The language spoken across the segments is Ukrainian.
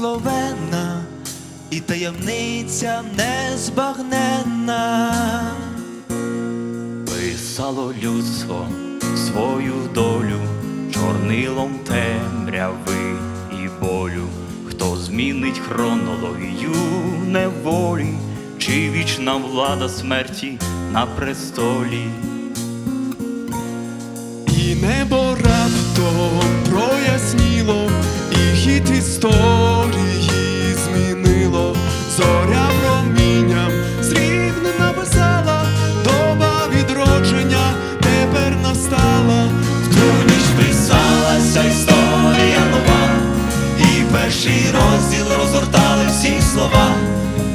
благословенна і таємниця незбагненна, писало людство свою долю, чорнилом темряви і болю, хто змінить хронологію неволі, чи вічна влада смерті на престолі. І небо раптом проясніло і хід історії слова,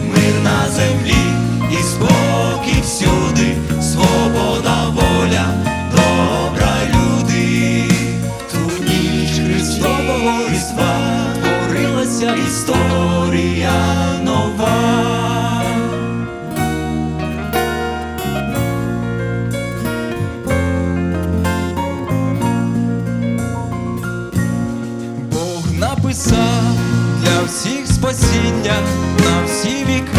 мир на землі і спокій всюди, свобода, воля, добра люди, ту ніч Христового різдва творилася історія нова. Бог написав. Civic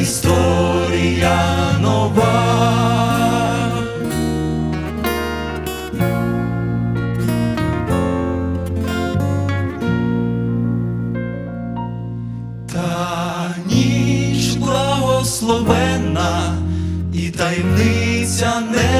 історія нова. Та ніч благословенна і таємниця не.